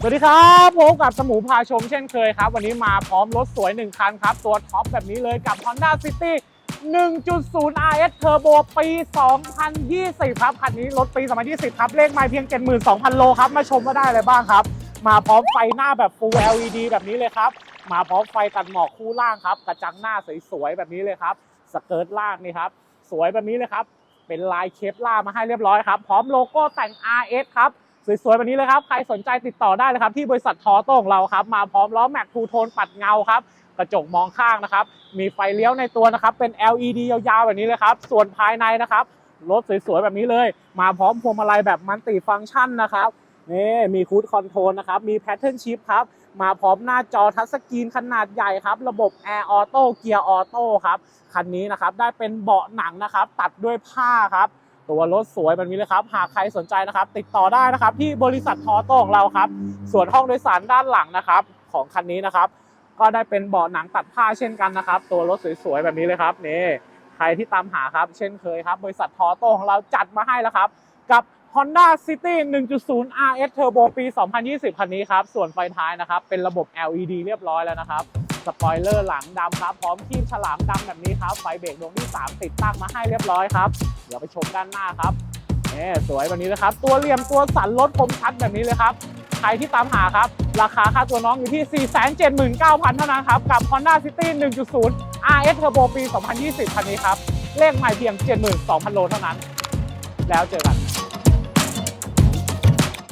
สวัสดีครับพบกับสมูพาชมเช่นเคยครับ วันนี้มาพร้อมรถสวย 1 คันครับ ตัวท็อปแบบนี้เลยกับ Honda City 1.0 RS Turbo ปี 2020 ครับ คันนี้รถปี 2020 ครับ เลขไม่เพียง 72,000 โลครับ มาชมว่าได้อะไรบ้างครับ มาพร้อมไฟหน้าแบบ Full LED แบบนี้เลยครับ มาพร้อมไฟตัดหมอกคู่ล่างครับ กระจังหน้าสวยๆแบบนี้เลยครับ สเกิร์ตล่างนี่ครับ สวยแบบนี้เลยครับ เป็นลายเคปล่ามาให้เรียบร้อยครับ พร้อมโลโก้แต่ง RS ครับ สวยๆแบบนี้เลยครับ ใครสนใจติดต่อได้เลยครับ ที่บริษัททอโต้ของเราครับ มาพร้อมล้อแม็กทูโทนปัดเงาครับ กระจกมองข้างนะครับ มีไฟเลี้ยวในตัวนะครับ เป็น LED ยาวๆแบบนี้เลยครับ ส่วนภายในนะครับ รถสวยๆแบบนี้เลย มาพร้อมพวงมาลัยแบบมันติฟังก์ชันนะครับนี่มีคูดคอนโทรลนะครับ มีแพทเทิร์นชิพครับ มาพร้อมหน้าจอทัชสกรีนขนาดใหญ่ครับ ระบบ Air Auto เกียร์ออโต้ครับ คันนี้นะครับ ได้เป็นเบาะหนังนะครับ ตัดด้วยผ้าครับ ตัวรถสวยแบบนี้เลยครับ หากใครสนใจนะครับ ติดต่อได้นะครับ ที่บริษัททอโต้ของเราครับ ส่วนห้องโดยสารด้านหลังนะครับ ของคันนี้นะครับ ก็ได้เป็นเบาะหนังตัดผ้าเช่นกันนะครับ ตัวรถสวยๆแบบนี้เลยครับนี่ใครที่ตามหาครับ เช่นเคยครับ บริษัททอโต้ของเราจัดมาให้แล้วครับ กับ Honda City 1.0 RS Turbo ปี 2020 คันนี้ครับ ส่วนไฟท้ายนะครับ เป็นระบบ LED เรียบร้อยแล้วนะครับสปอยเลอร์หลังดำครับ พร้อมคีบฉลามดำแบบนี้ครับ ไฟเบรกดวงที่ 3 ติดตั้งมาให้เรียบร้อยครับ เดี๋ยวไปชมด้านหน้าครับนี่สวยแบบนี้เลยครับ ตัวเหลี่ยมตัวสันรถคมชัดแบบนี้เลยครับ ใครที่ตามหาครับ ราคาค่าตัวน้องอยู่ที่ 479,000 เท่านั้นครับ กับ Honda City 1.0 RS Turbo ปี 2020 คันนี้ครับ เลขใหม่เพียง 72,000 โลเท่านั้น แล้วเจอกัน